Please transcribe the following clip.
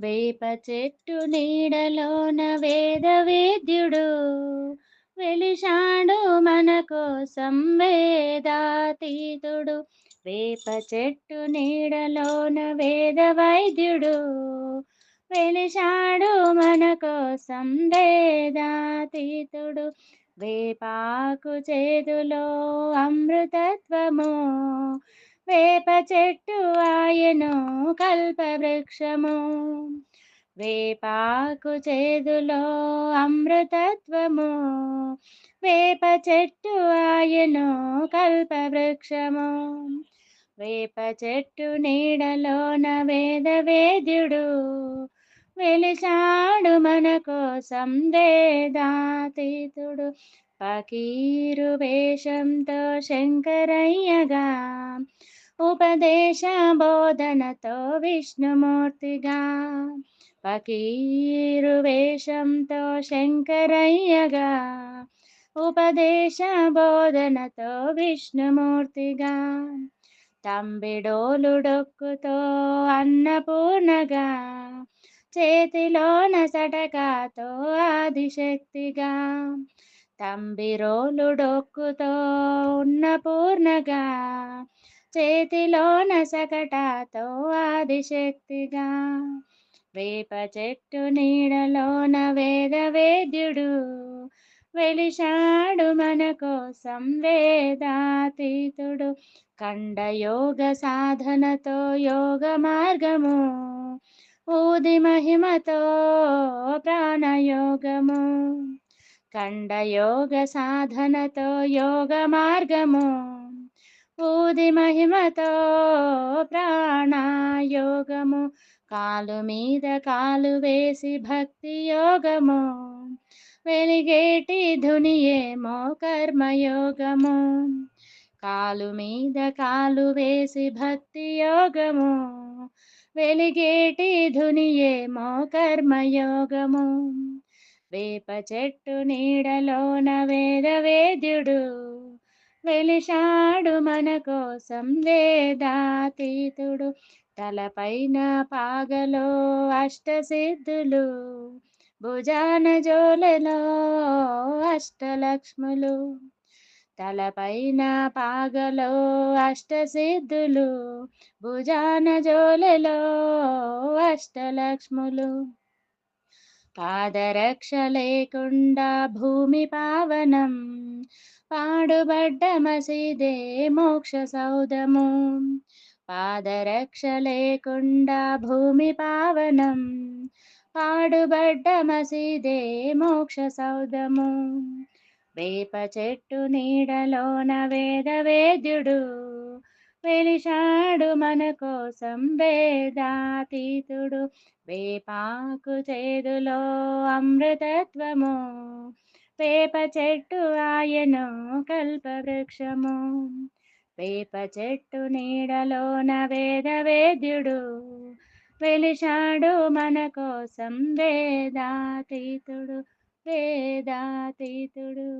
వేప చెట్టు నీడలోన వేద వేద్యుడు వెలిశాడు మన కోసం వేదాతీతుడు. వేప చెట్టు నీడలోన వేద వైద్యుడు వెలిశాడు మన కోసం వేదాతీతుడు. వేపాకు చేతులో అమృతత్వము వేప చెట్టు ఆయను కల్పవృక్షము వేపాకు చేదులో అమృతత్వము. వేప చెట్టు ఆయను కల్పవృక్షము వేప చెట్టు నీడలోన వేద వేద్యుడు. వెలిసాడు మన కోసం వేదాతీతుడు. పకీరు వేషంతో శంకరయ్యగా ఉపదేశ బోధనతో విష్ణుమూర్తిగా. పకీరు వేషంతో శంకరయ్యగా ఉపదేశ బోధనతో విష్ణుమూర్తిగా. తంబిడోలుడొక్కుతో అన్నపూర్ణగా చేతిలోన సటకాతో ఆదిశక్తిగా. తంబిరోలుడొక్కుతో ఉన్నపూర్ణగా చేతిలోన సగటాతో ఆదిశక్తిగా. వేప చెట్టు నీడలోన వేద వేద్యుడు వెలిశాడు మన కోసం వేదాతీతుడు. కండయోగ సాధనతో యోగ మార్గము ఊది మహిమతో ప్రాణయోగము. కండయోగ సాధనతో యోగ మార్గము ఊది మహిమతో ప్రాణాయోగము కాలు మీద కాలు వేసి భక్తి యోగము వెలిగేటి ధునియేమో కర్మయోగము కాలు మీద కాలు వేసి భక్తి యోగము వెలిగేటి ధునియేమో కర్మయోగము వేప చెట్టు నీడలోన వేద వేద్యుడు వెలిశాడు మన కోసం వేదాతీతుడు. తలపైన పాగలో అష్టసిద్ధులు భుజాన జోలలో అష్టలక్ష్ములు. తలపైన పాగలో అష్టసిద్ధులు భుజాన జోలలో అష్టలక్ష్ములు. పాదరక్ష లేకుండా భూమి పావనం. పాడుబడ్డ మసీదే మోక్ష సౌదము. పాదరక్ష లేకుండా భూమి పావనం. పాడుబడ్డ మసీదే మోక్ష సౌదము. వేప చెట్టు నీడలోన వేద వేద్యుడు. వెలిశాడు మన కోసం వేదాతీతుడు వేపాకు చేదులో అమృతత్వము వేప చెట్టు ఆయను కల్పవృక్షము వేప చెట్టు నీడలోన వేద వేద్యుడు వెలిశాడు మన కోసం వేదాతీతుడు వేదాతీతుడు.